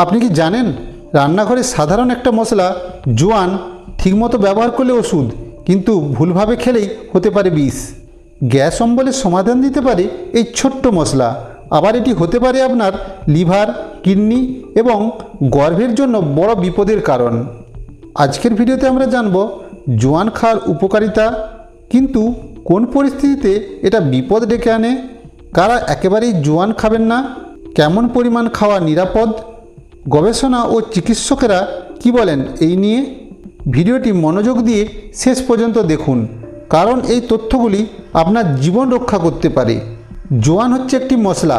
আপনি কি জানেন রান্নাঘরে সাধারণ একটা মশলা, জোয়ান, ঠিকমতো ব্যবহার করলে ওষুধ, কিন্তু ভুলভাবে খেলেই হতে পারে বিষ? গ্যাস অম্বলের সমাধান দিতে পারে এই ছোট্ট মশলা। আবার এটি হতে পারে আপনার লিভার, কিডনি এবং গর্ভের জন্য বড় বিপদের কারণ। আজকের ভিডিওতে আমরা জানব জোয়ান খাওয়ার উপকারিতা, কিন্তু কোন পরিস্থিতিতে এটা বিপদ ডেকে আনে, কারা একেবারেই জোয়ান খাবেন না, কেমন পরিমাণ খাওয়া নিরাপদ গবেষণা ও চিকিৎসকেরা কি বলেন এই নিয়ে? ভিডিওটি মনোযোগ দিয়ে শেষ পর্যন্ত দেখুন, কারণ এই তথ্যগুলি আপনার জীবন রক্ষা করতে পারে। জোয়ান হচ্ছে একটি মশলা।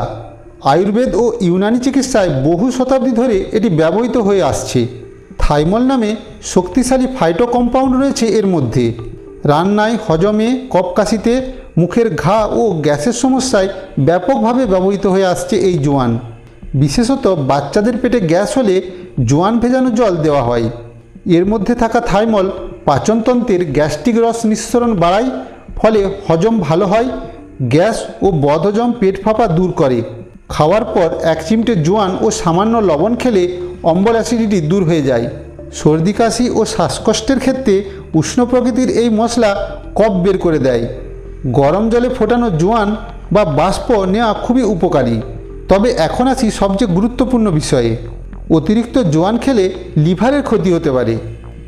আয়ুর্বেদ ও ইউনানি চিকিৎসায় বহু শতাব্দী ধরে এটি ব্যবহৃত হয়ে আসছে। থাইমল নামে শক্তিশালী ফাইটো কম্পাউন্ড রয়েছে এর মধ্যে। রান্নায় হজমে কপকাশিতে মুখের ঘা ও গ্যাসের সমস্যায় ব্যাপকভাবে ব্যবহৃত হয়ে আসছে এই জোয়ান। বিশেষত বাচ্চাদের পেটে গ্যাস হলে জোয়ান ভেজানো জল দেওয়া হয়। এর মধ্যে থাকা থাইমল, পাচনতন্ত্রের গ্যাস্ট্রিক রস নিঃসরণ বাড়ায়, ফলে হজম ভালো হয়, গ্যাস ও বদহজম পেট ফাঁপা দূর করে। খাওয়ার পর এক চিমটে জোয়ান ও সামান্য লবণ খেলে অম্বল অ্যাসিডিটি দূর হয়ে যায়। সর্দি, কাশি ও শ্বাসকষ্টের ক্ষেত্রে উষ্ণ প্রকৃতির এই মশলা কফ বের করে দেয়। গরম জলে ফোটানো জোয়ান বা বাষ্প নেওয়া খুবই উপকারী। তবে এখন আসি সবচেয়ে গুরুত্বপূর্ণ বিষয়ে। অতিরিক্ত জোয়ান খেলে লিভারের ক্ষতি হতে পারে।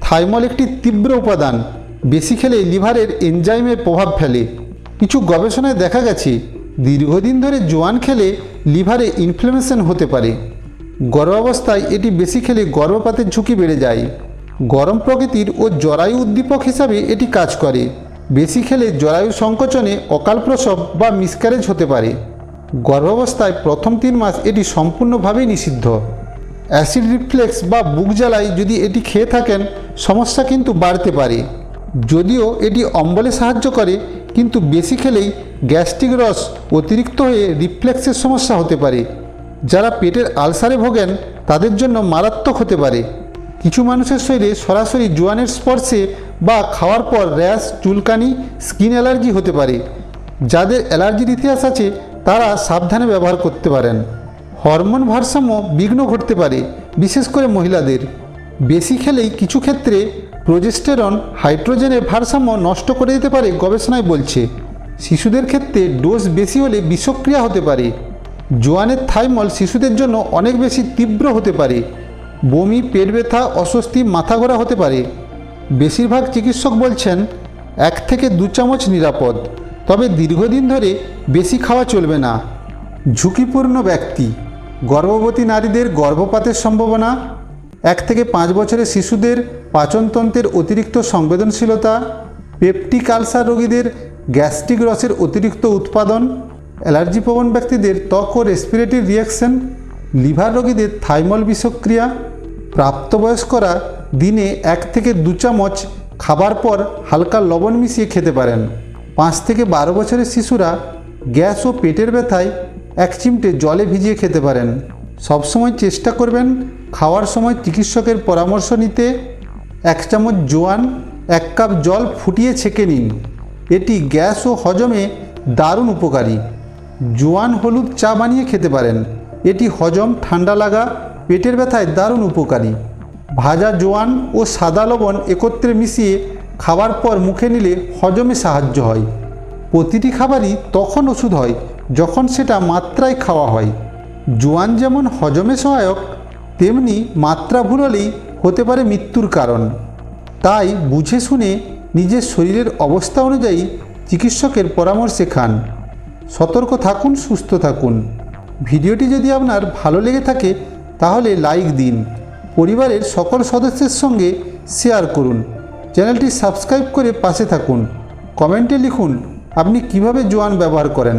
থাইমল একটি তীব্র উপাদান। বেশি খেলে লিভারের এনজাইমের প্রভাব ফেলে। কিছু গবেষণায় দেখা গেছে, দীর্ঘদিন ধরে জোয়ান খেলে লিভারে ইনফ্লামেশন হতে পারে। গর্ভাবস্থায় এটি বেশি খেলে গর্ভপাতের ঝুঁকি বেড়ে যায়। গরম প্রকৃতির ও জরায়ু উদ্দীপক হিসাবে এটি কাজ করে। বেশি খেলে জরায়ু সংকোচনে অকাল প্রসব বা মিসক্যারেজ হতে পারে। গর্ভাবস্থায় প্রথম তিন মাস এটি সম্পূর্ণভাবেই নিষিদ্ধ। অ্যাসিড রিফ্লেক্স বা বুক জ্বালায় যদি এটি খেয়ে থাকেন, সমস্যা কিন্তু বাড়তে পারে। যদিও এটি অম্বলে সাহায্য করে, কিন্তু বেশি খেলেই গ্যাস্ট্রিক রস অতিরিক্ত হয়ে রিফ্লেক্সের সমস্যা হতে পারে। যারা পেটের আলসারে ভোগেন, তাদের জন্য মারাত্মক হতে পারে। কিছু মানুষের শরীরে সরাসরি জোয়ানের স্পর্শে বা খাওয়ার পর র্যাশ, চুলকানি, স্কিন অ্যালার্জি হতে পারে। যাদের অ্যালার্জির ইতিহাস আছে তারা সাবধানে ব্যবহার করতে পারেন। হরমোন ভারসাম্য বিঘ্ন ঘটতে পারে, বিশেষ করে মহিলাদের। বেশি খেলেই কিছু ক্ষেত্রে প্রোজেস্টেরন, হাইড্রোজেনের ভারসাম্য নষ্ট করে দিতে পারে গবেষণায় বলছে। শিশুদের ক্ষেত্রে ডোজ বেশি হলে বিষক্রিয়া হতে পারে। জোয়ানের থাইমল শিশুদের জন্য অনেক বেশি তীব্র হতে পারে। বমি, পেট ব্যথা, অস্বস্তি, মাথা ঘোরা হতে পারে। বেশিরভাগ চিকিৎসক বলছেন, এক থেকে দু চামচ নিরাপদ। তবে দীর্ঘদিন ধরে বেশি খাওয়া চলবে না। ঝুঁকিপূর্ণ ব্যক্তি। গর্ভবতী নারীদের গর্ভপাতের সম্ভাবনা, এক থেকে পাঁচ বছরের শিশুদের পাচনতন্ত্রের অতিরিক্ত সংবেদনশীলতা, পেপটিক আলসার রোগীদের গ্যাস্ট্রিক রসের অতিরিক্ত উৎপাদন অ্যালার্জিপ্রবণ ব্যক্তিদের ত্বক ও রেসপিরেটরি রিয়াকশন, লিভার রোগীদের থাইমল বিষক্রিয়া, প্রাপ্তবয়স্করা দিনে এক থেকে দু চামচ খাবার পর হালকা লবণ মিশিয়ে খেতে পারেন। পাঁচ থেকে বারো বছরের শিশুরা গ্যাস ও পেটের ব্যথায় এক চিমটে জলে ভিজিয়ে খেতে পারেন। সবসময় চেষ্টা করবেন খাওয়ার সময় চিকিৎসকের পরামর্শ নিতে। এক চামচ জোয়ান, এক কাপ জল ফুটিয়ে ছেঁকে নিন। এটি গ্যাস ও হজমে দারুণ উপকারী। জোয়ান হলুদ চা বানিয়ে খেতে পারেন। এটি হজম, ঠান্ডা লাগা, পেটের ব্যথায় দারুণ উপকারী। ভাজা জোয়ান ও সাদা লবণ একত্রে মিশিয়ে খাবার পর মুখে নিলে হজমে সাহায্য হয়। প্রতিটি খাবারই তখন ওষুধ হয়, যখন সেটা মাত্রায় খাওয়া হয়। জোয়ান যেমন হজমে সহায়ক, তেমনি মাত্রা ভুল হলেই হতে পারে মৃত্যুর কারণ। তাই বুঝে শুনে নিজের শরীরের অবস্থা অনুযায়ী চিকিৎসকের পরামর্শে খান। সতর্ক থাকুন, সুস্থ থাকুন। ভিডিওটি যদি আপনার ভালো লেগে থাকে, তাহলে লাইক দিন। পরিবারের সকল সদস্যের সঙ্গে শেয়ার করুন। চ্যানেলটি সাবস্ক্রাইব করে পাশে থাকুন। কমেন্টে লিখুন আপনি কীভাবে জোয়ান ব্যবহার করেন?